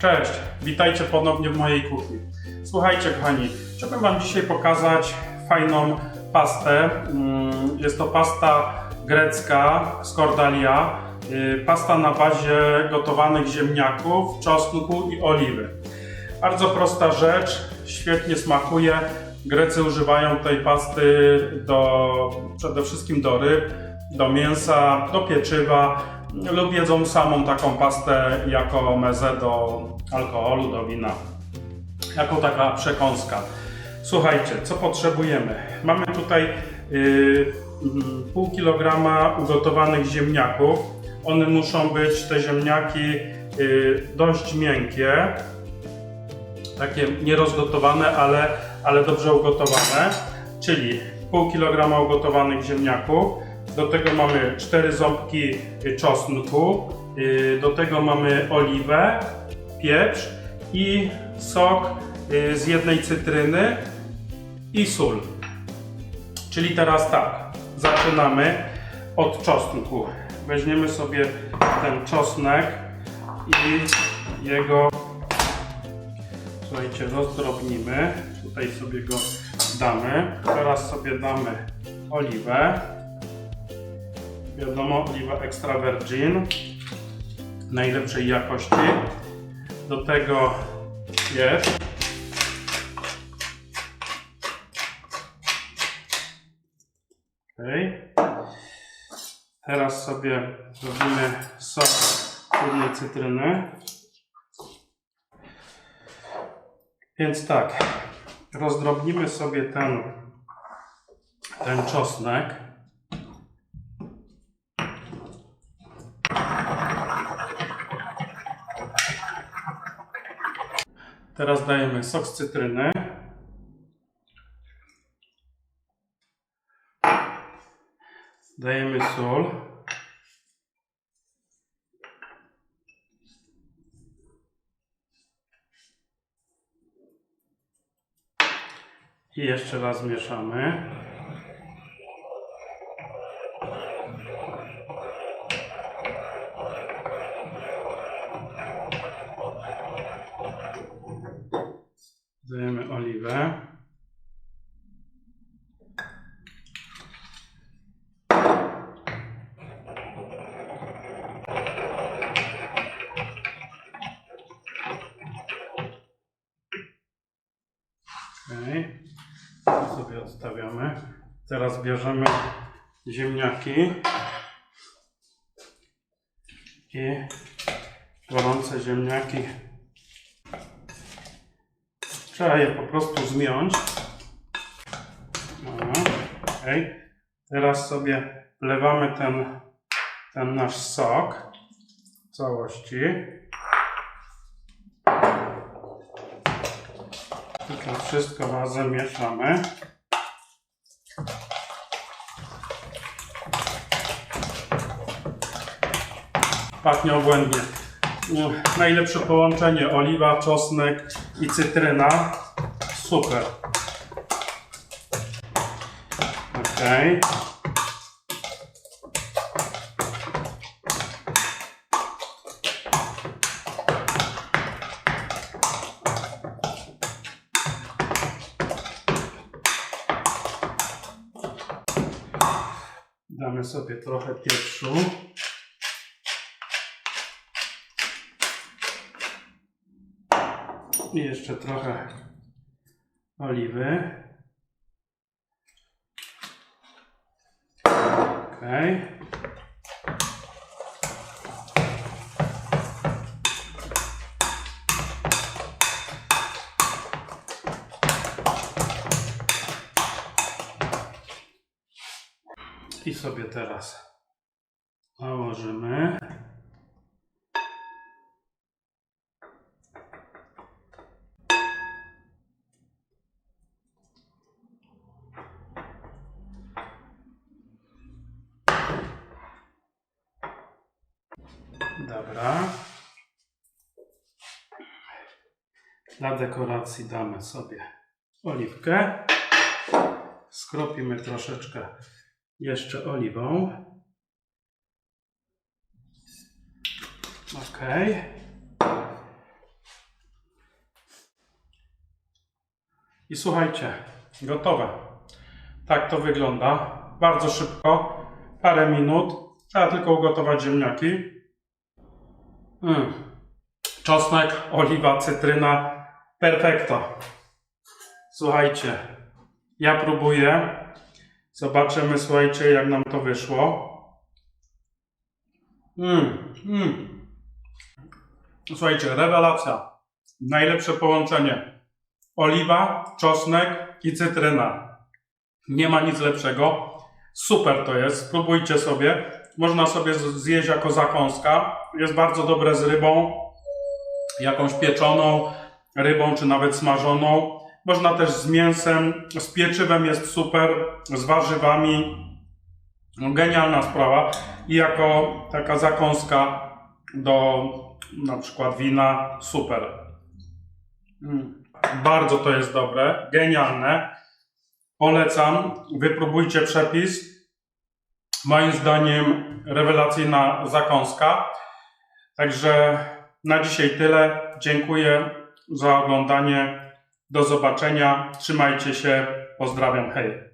Cześć, witajcie ponownie w mojej kuchni. Słuchajcie, kochani, chciałbym Wam dzisiaj pokazać fajną pastę. Mm, Jest to pasta grecka z Cordalia. Y, Pasta na bazie gotowanych ziemniaków, czosnku i oliwy. Bardzo prosta rzecz, świetnie smakuje. Grecy używają tej pasty do, przede wszystkim do ryb, do mięsa, do pieczywa lub jedzą samą taką pastę jako mezę do alkoholu, do wina. Jako taka przekąska. Słuchajcie, co potrzebujemy? Mamy tutaj yy, pół kilograma ugotowanych ziemniaków. One muszą być, te ziemniaki, yy, dość miękkie, takie nierozgotowane, ale, ale dobrze ugotowane, czyli pół kilograma ugotowanych ziemniaków, do tego mamy 4 ząbki czosnku, y, do tego mamy oliwę, pieprz i sok y, z jednej cytryny i sól. Czyli teraz tak, zaczynamy od czosnku. Weźmiemy sobie ten czosnek i jego Słuchajcie, rozdrobnimy. Tutaj sobie go damy. Teraz sobie damy oliwę. Wiadomo, oliwa extra virgin najlepszej jakości. Do tego pieprz. Okay. Teraz sobie zrobimy sok jednej cytryny. Więc tak, rozdrobnimy sobie ten, ten czosnek. Teraz dajemy sok z cytryny. Dajemy sól. I jeszcze raz mieszamy. Dajemy oliwę. Okej. To sobie odstawiamy. Teraz bierzemy ziemniaki i gorące ziemniaki. Trzeba je po prostu zmiąć. Okej. Teraz sobie wlewamy ten, ten nasz sok w całości. I to wszystko razem mieszamy. Pachnie obłędnie. No, najlepsze połączenie oliwa, czosnek i cytryna. Super. Ok. Damy sobie trochę pieprzu. I jeszcze trochę oliwy. Okej. I sobie teraz nałożymy. Dobra. Dla dekoracji damy sobie oliwkę. Skropimy troszeczkę jeszcze oliwą. Ok. I słuchajcie, gotowe. Tak to wygląda. Bardzo szybko, parę minut. Trzeba tylko ugotować ziemniaki. Mm. Czosnek, oliwa, cytryna. Perfekto. Słuchajcie, ja próbuję. Zobaczymy, słuchajcie, jak nam to wyszło. Mm, mm. Słuchajcie, rewelacja. Najlepsze połączenie. Oliwa, czosnek i cytryna. Nie ma nic lepszego. Super to jest. Spróbujcie sobie. Można sobie zjeść jako zakąska. Jest bardzo dobre z rybą. Jakąś pieczoną rybą, czy nawet smażoną. Można też z mięsem, z pieczywem jest super, z warzywami. Genialna sprawa. I jako taka zakąska do na przykład wina, super. Mm. Bardzo to jest dobre, genialne. Polecam, wypróbujcie przepis. Moim zdaniem rewelacyjna zakąska. Także na dzisiaj tyle. Dziękuję za oglądanie. Do zobaczenia. Trzymajcie się. Pozdrawiam. Hej.